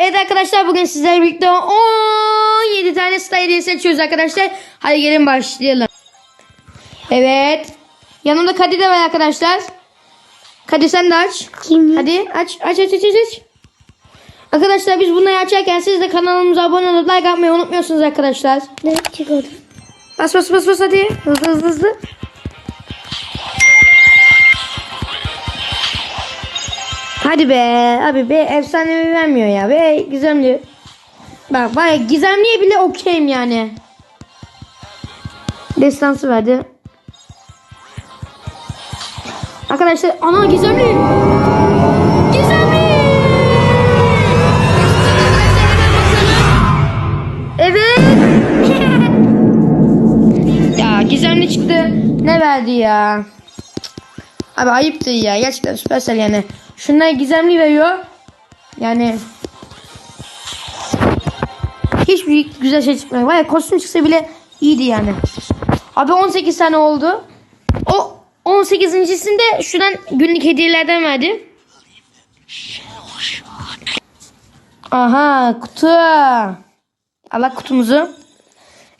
Evet arkadaşlar bugün sizlerle birlikte 17 tane Star hediyesi açıyoruz arkadaşlar. Hadi gelin başlayalım. Evet. Yanımda Kadir de var arkadaşlar. Kadir sen de aç. Kim? Hadi aç aç aç aç aç. Arkadaşlar biz bunları açarken siz de kanalımıza abone olup like atmayı unutmuyorsunuz arkadaşlar. Ne çıkardı? Bas bas bas bas hadi. Hızlı hızlı hızlı. Hadi be. Abi be efsanevi vermiyor ya. Be gizemli. Bak baya gizemliye bile okeyim yani. Destansı verdi. Arkadaşlar ana gizemli. Gizemli. Evet. Ya gizemli çıktı. Ne verdi ya? Abi ayıptır ya. Gerçekten Supercell yani. Şunlar gizemli veriyor. Yani hiçbir güzel şey çıkmıyor. Var ya kostüm çıksa bile iyiydi yani. Abi 18 tane oldu. O 18.sinde şuradan günlük hediyelerden verdi. Aha kutu. Allah kutumuzu.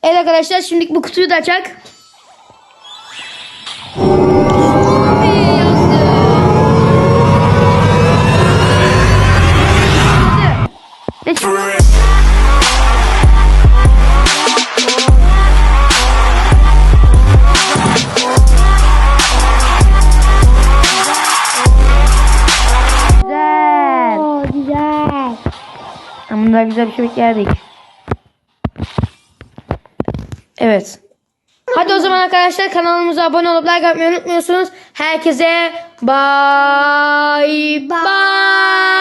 Evet arkadaşlar şimdi bu kutuyu da açak. Ama daha güzel bir şey beklerdik. Evet. Hadi o zaman arkadaşlar kanalımıza abone olup like atmayı unutmuyorsunuz. Herkese bye bye.